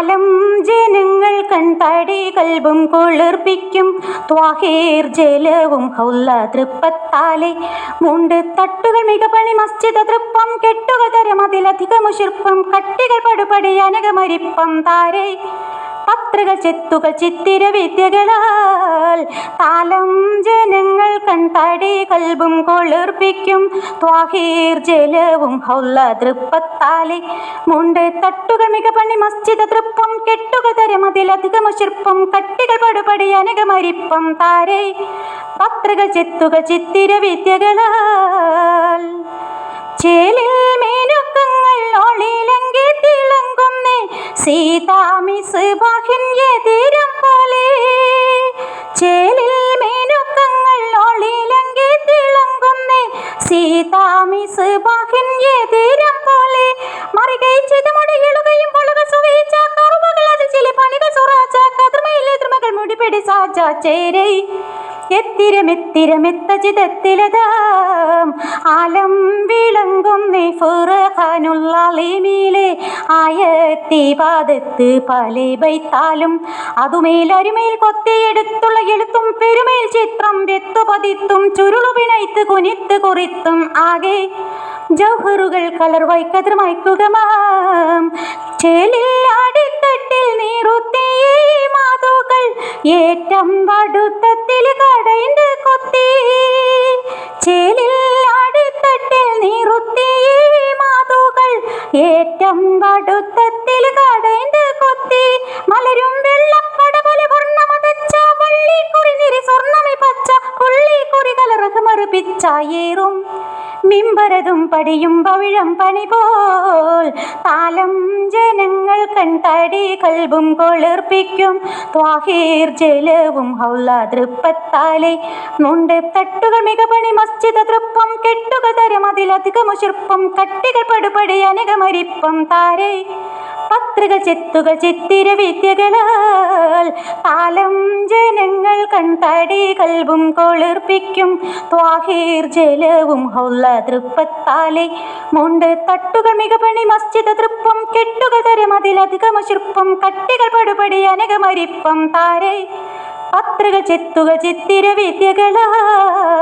താലം ജനങ്ങൾ കൺതടി കൽബും കുളിർപ്പിക്കും. ത്വാഹീർ ജലവും ഹൗല തൃപ്പത്താലെ മുണ്ട് തട്ടുകൾ മികപണി മസ്ജിദ തൃപ്പം. കെട്ടുകൾ തരം അതിലധികം ശില്പം കട്ടികൾ പടുപടി അനകമരിപ്പം താരേ. പത്രികൾ ചെത്തുകൾ ചിത്തിര വിദ്യകളാൽ താലം ജനങ്ങൾ കൺതടി കൽബും കൊളിർപ്പിക്കും. ത്വാഹീർ ജലവും ഹൗല തൃപ്പത്താലെ. മുണ്ട് തട്ടുകൾ മികപണി മസ്ജിദ തൃപ്പം. കെട്ടുകൾ തരം അതിലധികം ശില്പം കട്ടികൾ പടുപടി അനകമരിപ്പം താരേ. പത്രികൾ ചെത്തുകൾ ചിത്തിര വിദ്യകളാൽ. ചേലിൽ സീതാമിസ് ബാഹിൻ എതിരം പോലെ ചേലിൽ മേനുക്കങ്ങൾ ഒളിലങ്കി തിളങ്ങുന്നേ സീതാമിസ് ബാഹിൻ എതിരം പോലെ. മറികൈ ചെയ്ത് മുടിയിളുകയും പൊളുകൾ സുവീച്ച കറുമകൾ അത് ചില പണികൾ സുറാച്ച കതിർമയിൽ എതിർമകൾ മുടിപിടി സാജ ചേരേ. എത്തിരമെത്തിരമെത്തജിതത്തിലതാം. ആലം വിളങ്ങും ഫുറഖാനുള്ളീമിലെ ആയത്തി പാദത്ത് പല ബൈത്താലും അതുമേലരുമേൽ കൊത്തിയെടുത്തുള്ള എഴുത്തും പെരുമേൽ ചിത്രം വെത്തുപതിത്തും ചുരുളു പിണൈത്ത് കുനിത്ത് കുറിത്തും ആകെ. ജൗഹറുകൾ കളർ വൈക്കതിർ മയക്കുകമാം ഏറ്റം വടുത്തത്തിൽ കടയിന്റെ കൊത്തി. ചേലിൽ അടുത്തട്ടിൽ നിറുത്തി മാതുകൾ. ഏറ്റം വടുത്തത്തിൽ കടയിന്റെ കൊത്തി. മലരും വെള്ളപ്പട പോലെ വർണമതച്ച വള്ളിക്കുറി നിരി സ്വർണമി പച്ച. പുള്ളിക്കുറി കലറകമറുപിച്ചായേറും മിമ്പരതും പടിയും പവിഴം പണി പോൽ. താലം ജനങ്ങൾ കൺതടി കൽബും കൊളിർപ്പിക്കും. ത്വാഹീർ ജലവും ഹൗല തൃപ്പത്താലെ നുണ്ട് തട്ടുകൾ മികപണി മസ്ജിദ തൃപ്പം. കെട്ടുക തരം അതിലധികം ശില്പം കട്ടികൾ പടുപടി അനകമരിപ്പം താരേ. പത്രിക ചെത്തുകൾ ചിത്തിര വിദ്യകളാൽ പാലം ജനങ്ങൾ കൺതടി കൽബും കൊളിർപ്പിക്കും. ത്വാഹീർ ജലവും ഹൗല തൃപ്പത്താലെ. മുണ്ട് തട്ടുകൾ മികപണി മസ്ജിദ് തൃപ്പം കെട്ടുകൾ തരം അതിലധികം ശുപ്പം കട്ടികൾ പടുപടി അനകമരിപ്പം താരെ. പത്രിക ചെത്തുകൾ ചിത്തിര വിദ്യകളാൽ